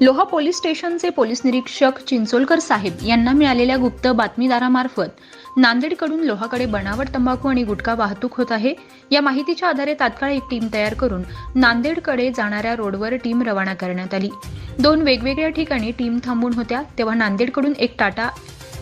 Loha police स्टेशनचे police निरीक्षक चिंचोलकर साहेब यांना मिळालेल्या गुप्त बातमीदारामार्फत नांदेडकडून लोहाकडे बनावट तंबाखू आणि गुटखा वाहतूक होत आहे. या माहितीच्या आधारे तात्काळ एक टीम तयार करून नांदेडकडे जाणाऱ्या रोडवर टीम रवाना करण्यात आली. दोन वेगवेगळ्या ठिकाणी टीम थांबून होत्या तेव्हा नांदेडकडून एक टाटा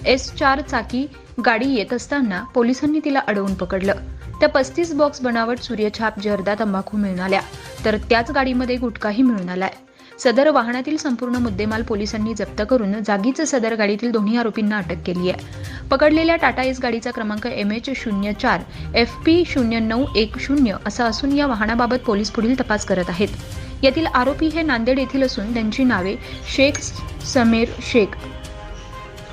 एस चार चाकी गाडी येत असताना पोलिसांनी तिला अडवून पकडलं. त्या पस्तीस बॉक्स बनावट सूर्यछाप जर्दा तंबाखू मिळून आल्या. तर त्याच गाडीमध्ये गुटखाही मिळून आलाय. सदर वाहनातील संपूर्ण मुद्देमाल पोलिसांनी जप्त करून जागीच सदर गाडीतील दोन्ही आरोपींना अटक केली आहे. पकडलेल्या टाटा एस गाडीचा क्रमांक एम एच शून्य चार एफ पी शून्य नऊ एक शून्य असा असून या वाहनाबाबत पोलीस पुढील तपास करत आहेत. यातील आरोपी हे नांदेड येथील असून त्यांची नावे शेख समीर शेख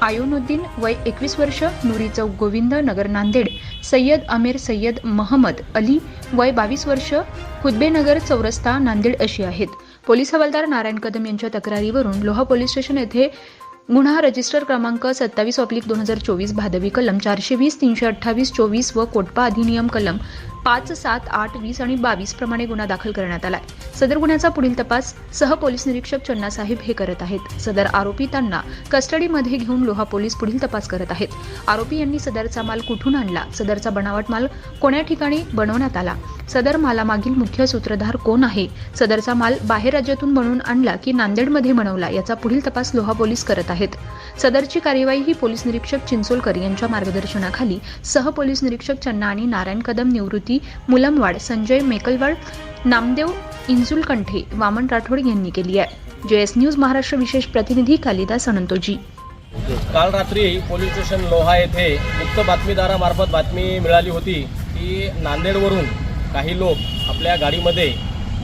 आयोनुद्दीन वय एकवीस वर्ष नुरी चौक गोविंद नगर नांदेड सय्यद अमीर सय्यद महमद अली वय बावीस वर्ष हुदबेनगर चौरस्ता नांदेड अशी आहेत. पोलीस हवालदार नारायण कदम यांच्या तक्रारीवरून लोहा पोलीस स्टेशन येथे गुन्हा रजिस्टर क्रमांक सत्तावीस ऑप्लिक दोन हजार चोवीस भादवी कलम चारशे वीस तीनशे अठ्ठावीस चोवीस व कोटपा अधिनियम कलम पाच सात आठ वीस आणि बावीस प्रमाणे गुन्हा दाखल करण्यात आलाय. सदर गुन्ह्याचा पुढील तपास सह पोलीस निरीक्षक चन्नासाहेब हे करत आहेत. सदर आरोपी त्यांना कस्टडीमध्ये घेऊन लोहा पोलीस पुढील तपास करत आहेत. आरोपी यांनी सदरचा माल कुठून आणला? सदरचा बनावट माल कोण्या ठिकाणी बनवण्यात आला? सदर मालामागील मुख्य सूत्रधार कोण आहे? सदरचा माल बाहेर राज्यातून बनवून आणला की नांदेडमध्ये बनवला याचा पुढील तपास लोहा पोलीस करत आहेत. सदरची कार्यवाही ही पोलीस निरीक्षक चिंचोलकर यांच्या मार्गदर्शनाखाली सह पोलीस निरीक्षक चन्ना आणि नारायण कदम निवृत्ती मुलमवाड संजय मेकलवाड नामदेव इंजुलकंठे वामन राठोड यांनी केली आहे. जेएस न्यूज महाराष्ट्र विशेष प्रतिनिधी कालिदास अनंतोजी. काल रात्री पोलीस स्टेशन लोहा येथे गुप्त बातमीदारामार्फत बातमी मिळाली होती की नांदेडवरून काही लोक आपल्या गाडीमध्ये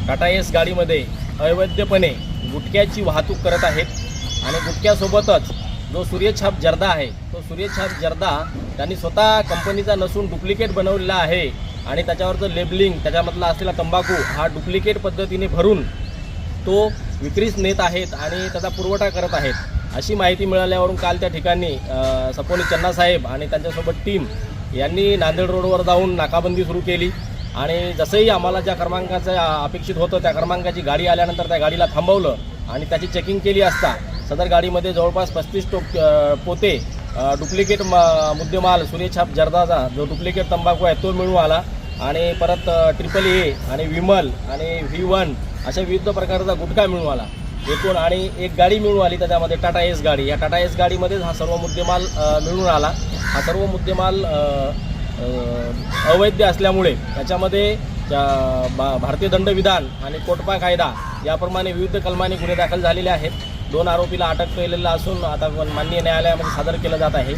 टाटा एस गाडीमध्ये अवैधपणे गुटख्याची वाहतूक करत आहेत आणि गुटख्यासोबतच जो सूर्यछाप जर्दा आहे तो सूर्यछाप जर्दा त्यांनी स्वतः कंपनीचा नसून डुप्लिकेट बनवलेला आहे. आणि त्याच्यावरचं लेबलिंग त्याच्यामधला असलेला तंबाखू हा डुप्लिकेट पद्धतीने भरून तो विक्रीस नेत आहेत आणि त्याचा पुरवठा करत आहेत अशी माहिती मिळाल्यावरून काल त्या ठिकाणी सपोनी चन्नासाहेब आणि त्यांच्यासोबत टीम यांनी नांदेड रोडवर जाऊन नाकाबंदी सुरू केली. आणि जसंही आम्हाला ज्या क्रमांकाचं अपेक्षित होतं त्या क्रमांकाची गाडी आल्यानंतर त्या गाडीला थांबवलं आणि त्याची चेकिंग केली असता सदर गाडीमध्ये जवळपास पस्तीस टोक पोते डुप्लिकेट म मुद्देमाल सूर्यछाप जर्दाचा जो डुप्लिकेट तंबाखू आहे तो मिळून आला. आणि परत ट्रिपल ए आणि विमल आणि व्ही वन अशा विविध प्रकारचा गुटखा मिळून आला. एकूण आणि एक गाडी मिळून आली त्याच्यामध्ये टाटा एस गाडी. या टाटा एस गाडीमध्येच हा सर्व मुद्देमाल मिळून आला. हा सर्व मुद्देमाल अवैध असल्यामुळे त्याच्यामध्ये भा- भारतीय दंडविधान आणि कोटपा कायदा याप्रमाणे विविध कलमाने गुन्हे दाखल झालेले आहेत. दोन आरोपीला अटक केलेला असून आता माननीय न्यायालयामध्ये सादर केलं जात आहे.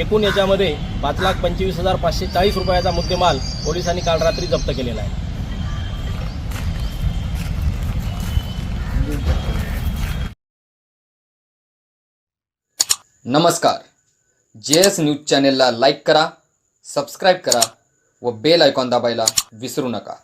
एकूण याच्यामध्ये पाच लाख पंचवीस हजार पाचशे चाळीस रुपयाचा मुद्देमाल पोलिसांनी काल रात्री जप्त केलेला आहे. नमस्कार. जे एस न्यूज चॅनेलला लाईक करा सबस्क्राईब करा व बेल आयकॉन दाबायला विसरू नका.